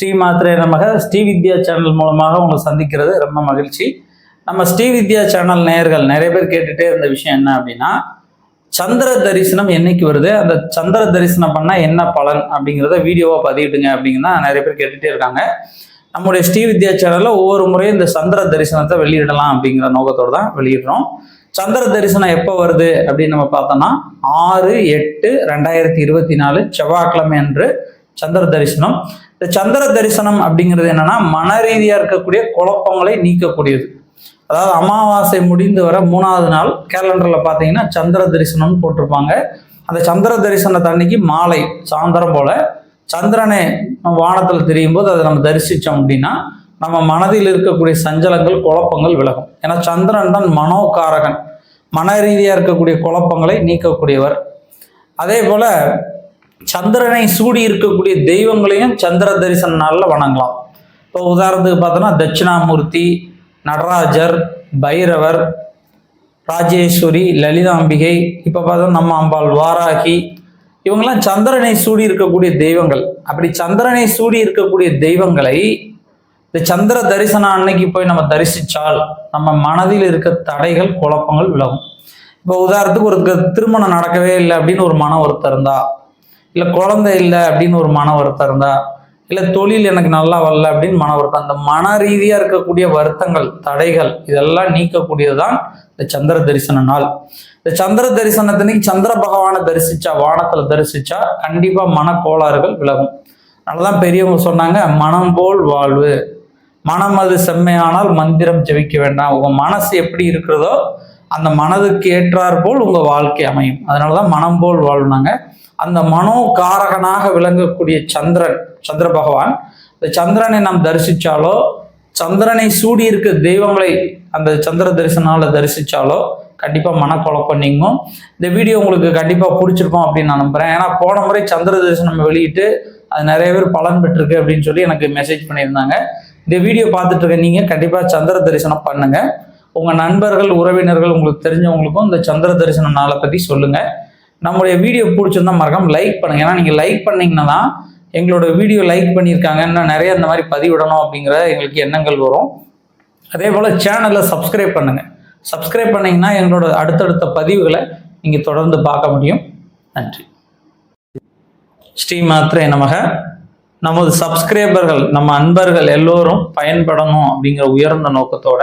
ஸ்ரீ மாத்திரை நமக. ஸ்ரீ வித்யா சேனல் மூலமாக உங்களை சந்திக்கிறது ரொம்ப மகிழ்ச்சி. நம்ம ஸ்ரீ வித்யா சேனல் நேயர்கள் நிறைய பேர் கேட்டுட்டே இருந்த விஷயம் என்ன அப்படின்னா சந்திர தரிசனம் என்னைக்கு வருது? அந்த சந்திர தரிசனம் பண்ணால் என்ன பலன் அப்படிங்கிறத வீடியோவாக பதிவிடுங்க அப்படிங்கிறத நிறைய பேர் கேட்டுகிட்டே இருக்காங்க. நம்முடைய ஸ்ரீ வித்யா சேனலில் ஒவ்வொரு முறையும் இந்த சந்திர தரிசனத்தை வெளியிடலாம் அப்படிங்கிற நோக்கத்தோடு தான் வெளியிடுறோம். சந்திர தரிசனம் எப்போ வருது அப்படின்னு நம்ம பார்த்தோம்னா ஆறு எட்டு ரெண்டாயிரத்தி இருபத்தி நாலு செவ்வாய்க்கிழமை அன்று சந்திர தரிசனம். இந்த சந்திர தரிசனம் அப்படிங்கிறது என்னன்னா மன ரீதியா இருக்கக்கூடிய குழப்பங்களை நீக்கக்கூடியது. அதாவது அமாவாசை முடிந்து வர மூணாவது நாள் கேலண்டர்ல பார்த்தீங்கன்னா சந்திர தரிசனம்னு போட்டிருப்பாங்க. அந்த சந்திர தரிசனத்தை அன்னைக்கு மாலை சாயந்தரம் போல சந்திரனை வானத்தில் தெரியும் போது அதை நம்ம தரிசித்தோம் அப்படின்னா நம்ம மனதில் இருக்கக்கூடிய சஞ்சலங்கள் குழப்பங்கள் விலகும். ஏன்னா சந்திரன் தான் மனோகாரகன். மன ரீதியாக இருக்கக்கூடிய குழப்பங்களை நீக்கக்கூடியவர். அதே போல சந்திரனை சூடி இருக்கக்கூடிய தெய்வங்களையும் சந்திர தரிசன நாளில் வணங்கலாம். இப்போ உதாரணத்துக்கு பார்த்தோன்னா தட்சிணாமூர்த்தி நடராஜர் பைரவர் ராஜேஸ்வரி லலிதாம்பிகை இப்போ பார்த்தோம் நம்ம அம்பாள் வாராகி இவங்கெல்லாம் சந்திரனை சூடி இருக்கக்கூடிய தெய்வங்கள். அப்படி சந்திரனை சூடி இருக்கக்கூடிய தெய்வங்களை இந்த சந்திர தரிசனம் அன்னைக்கு போய் நம்ம தரிசித்தால் நம்ம மனதில் இருக்க தடைகள் குழப்பங்கள் விலகும். இப்போ உதாரணத்துக்கு ஒரு திருமணம் நடக்கவே இல்லை அப்படின்னு ஒரு மன ஒருத்தர் இருந்தா இல்லை குழந்தை இல்லை அப்படின்னு ஒரு மன வருத்தம் இருந்தா இல்லை தொழில் எனக்கு நல்லா வரல அப்படின்னு மன வருத்தம் அந்த மன ரீதியாக இருக்கக்கூடிய வருத்தங்கள் தடைகள் இதெல்லாம் நீக்கக்கூடியது தான் இந்த சந்திர தரிசன நாள். இந்த சந்திர தரிசனத்தினைக்கு சந்திர பகவானை தரிசிச்சா வானத்தில் தரிசிச்சா கண்டிப்பாக மன கோளாறுகள் விலகும். அதனாலதான் பெரியவங்க சொன்னாங்க மனம் போல் வாழ்வு. மனம் அது செம்மையானால் மந்திரம் ஜெபிக்க வேண்டாம். உங்க மனசு எப்படி இருக்கிறதோ அந்த மனதுக்கு ஏற்றார் போல் உங்கள் வாழ்க்கை அமையும். அதனாலதான் மனம் போல் வாழ்னாங்க. அந்த மனோ காரகனாக விளங்கக்கூடிய சந்திரன் சந்திர பகவான் இந்த சந்திரனை நாம் தரிசித்தாலோ சந்திரனை சூடி இருக்க தெய்வங்களை அந்த சந்திர தரிசனால தரிசித்தாலோ கண்டிப்பாக மனக்குழப்பம் நீங்கும். இந்த வீடியோ உங்களுக்கு கண்டிப்பாக பிடிச்சிருக்கோம் அப்படின்னு நான் நம்புகிறேன் ஏன்னா போன முறை சந்திர தரிசனம் வெளியிட்டு அது நிறைய பேர் பலன் பெற்றிருக்கு அப்படின்னு சொல்லி எனக்கு மெசேஜ் பண்ணியிருந்தாங்க. இந்த வீடியோ பார்த்துட்டு இருக்க நீங்கள் கண்டிப்பாக சந்திர தரிசனம் பண்ணுங்கள் உங்கள் நண்பர்கள் உறவினர்கள் உங்களுக்கு தெரிஞ்சவங்களுக்கும் இந்த சந்திர தரிசன நாளை பற்றி சொல்லுங்கள் நம்மளுடைய வீடியோ பிடிச்சிருந்தா மறக்காம லைக் பண்ணுங்கள் ஏன்னா நீங்கள் லைக் பண்ணிங்கன்னா தான் எங்களோட வீடியோ லைக் பண்ணியிருக்காங்க. இன்னும் நிறைய இந்த மாதிரி பதிவிடணும் அப்படிங்கிற எங்களுக்கு எண்ணங்கள் வரும். அதே போல் சேனலை சப்ஸ்கிரைப் பண்ணுங்கள் சப்ஸ்கிரைப் பண்ணிங்கன்னா எங்களோட அடுத்தடுத்த பதிவுகளை நீங்கள் தொடர்ந்து பார்க்க முடியும். நன்றி. ஸ்ரீ மாத்திரை நமக. நமது சப்ஸ்கிரைபர்கள் நம்ம அன்பர்கள் எல்லோரும் பயன்படணும் அப்படிங்கிற உயர்ந்த நோக்கத்தோட